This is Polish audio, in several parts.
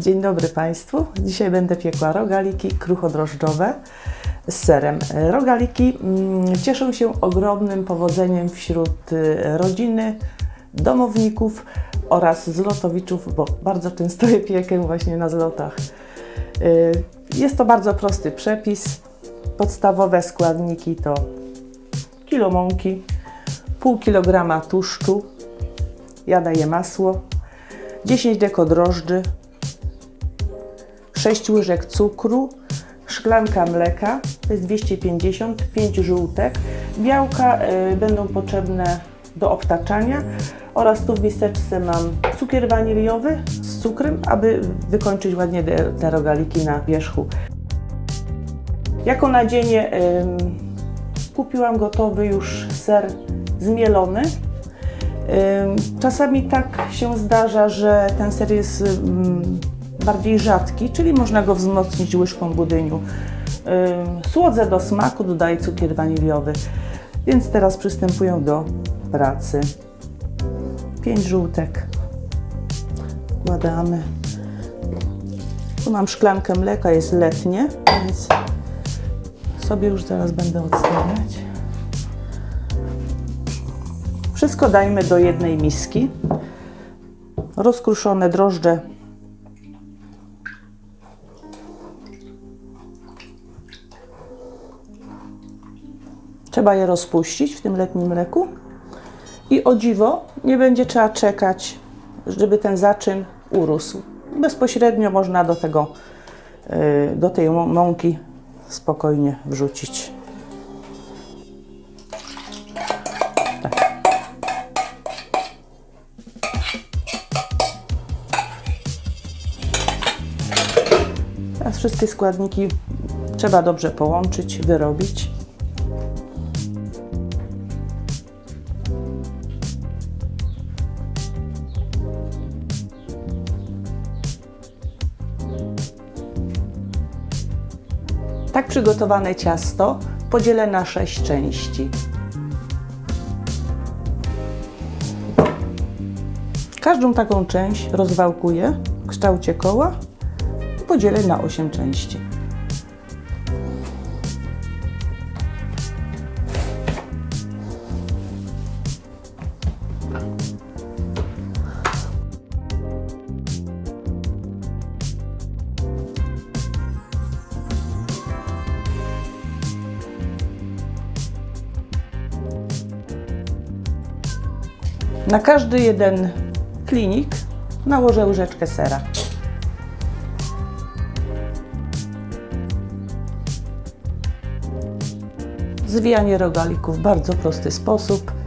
Dzień dobry Państwu. Dzisiaj będę piekła rogaliki kruchodrożdżowe z serem. Rogaliki mm, cieszą się ogromnym powodzeniem wśród y, rodziny, domowników oraz zlotowiczów, bo bardzo często je piekę właśnie na zlotach. Y, Jest to bardzo prosty przepis. Podstawowe składniki to kilo mąki, pół kilograma tłuszczu, ja daję masło, 10 deko drożdży, 6 łyżek cukru, szklanka mleka, to jest 250, 5 żółtek. Białka y, będą potrzebne do obtaczania oraz tu w miseczce mam cukier waniliowy z cukrem, aby wykończyć ładnie te, rogaliki na wierzchu. Jako nadzienie ym, kupiłam gotowy już ser zmielony. Czasami tak się zdarza, że ten ser jest bardziej rzadki, czyli można go wzmocnić łyżką budyniu. Słodzę do smaku, dodaję cukier waniliowy. Więc teraz przystępuję do pracy. 5 żółtek wkładamy. Tu mam szklankę mleka, jest letnie, więc sobie już zaraz będę odstawiać. Wszystko dajmy do jednej miski. Rozkruszone drożdże Trzeba je rozpuścić w tym letnim mleku. I o dziwo, nie będzie trzeba czekać, żeby ten zaczyn urósł. Bezpośrednio można do tego, y, do tej mą- mąki spokojnie wrzucić. Tak. Teraz wszystkie składniki trzeba dobrze połączyć, wyrobić. Tak przygotowane ciasto podzielę na sześć części. Każdą taką część rozwałkuję w kształcie koła i podzielę na osiem części. Na każdy jeden klinik nałożę łyżeczkę sera. Zwijanie rogalików w bardzo prosty sposób.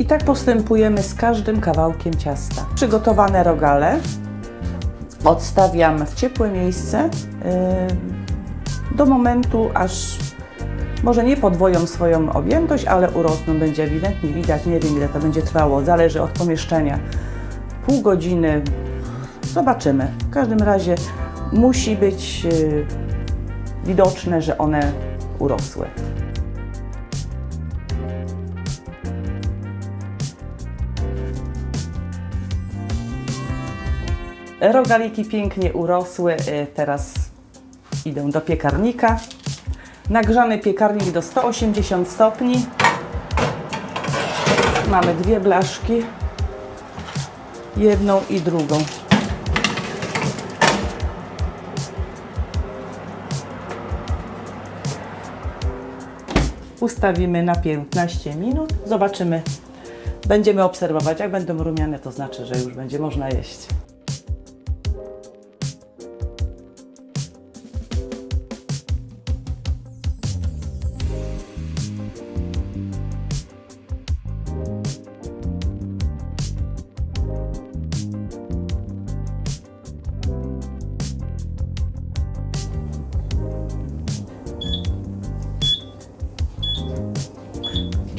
I tak postępujemy z każdym kawałkiem ciasta. Przygotowane rogale odstawiam w ciepłe miejsce yy, do momentu, aż może nie podwoją swoją objętość, ale urosną, będzie ewidentnie widać, nie wiem ile to będzie trwało, zależy od pomieszczenia. Pół godziny, zobaczymy. W każdym razie musi być yy, widoczne, że one urosły. Rogaliki pięknie urosły, y, teraz idę do piekarnika. Nagrzany piekarnik do 180 stopni. Mamy dwie blaszki, jedną i drugą. Ustawimy na 15 minut. Zobaczymy. Będziemy obserwować. Jak będą rumiane, to znaczy, że już będzie można jeść.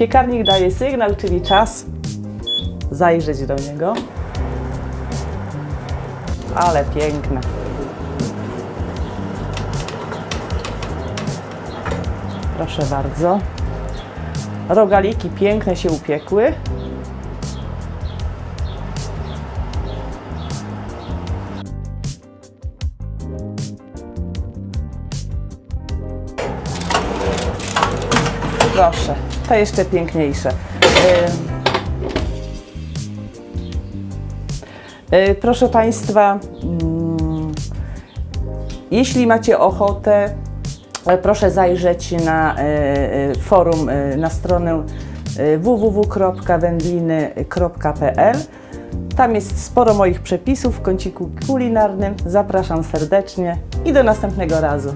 Piekarnik daje sygnał, czyli czas zajrzeć do niego. Ale piękne. Proszę bardzo. Rogaliki piękne się upiekły. Proszę to jeszcze piękniejsze. Yy, yy, Proszę Państwa, mm, jeśli macie ochotę, e, proszę zajrzeć na e, e, forum, e, na stronę e, www.wędliny.pl. Tam jest sporo moich przepisów w kąciku kulinarnym. Zapraszam serdecznie i do następnego razu.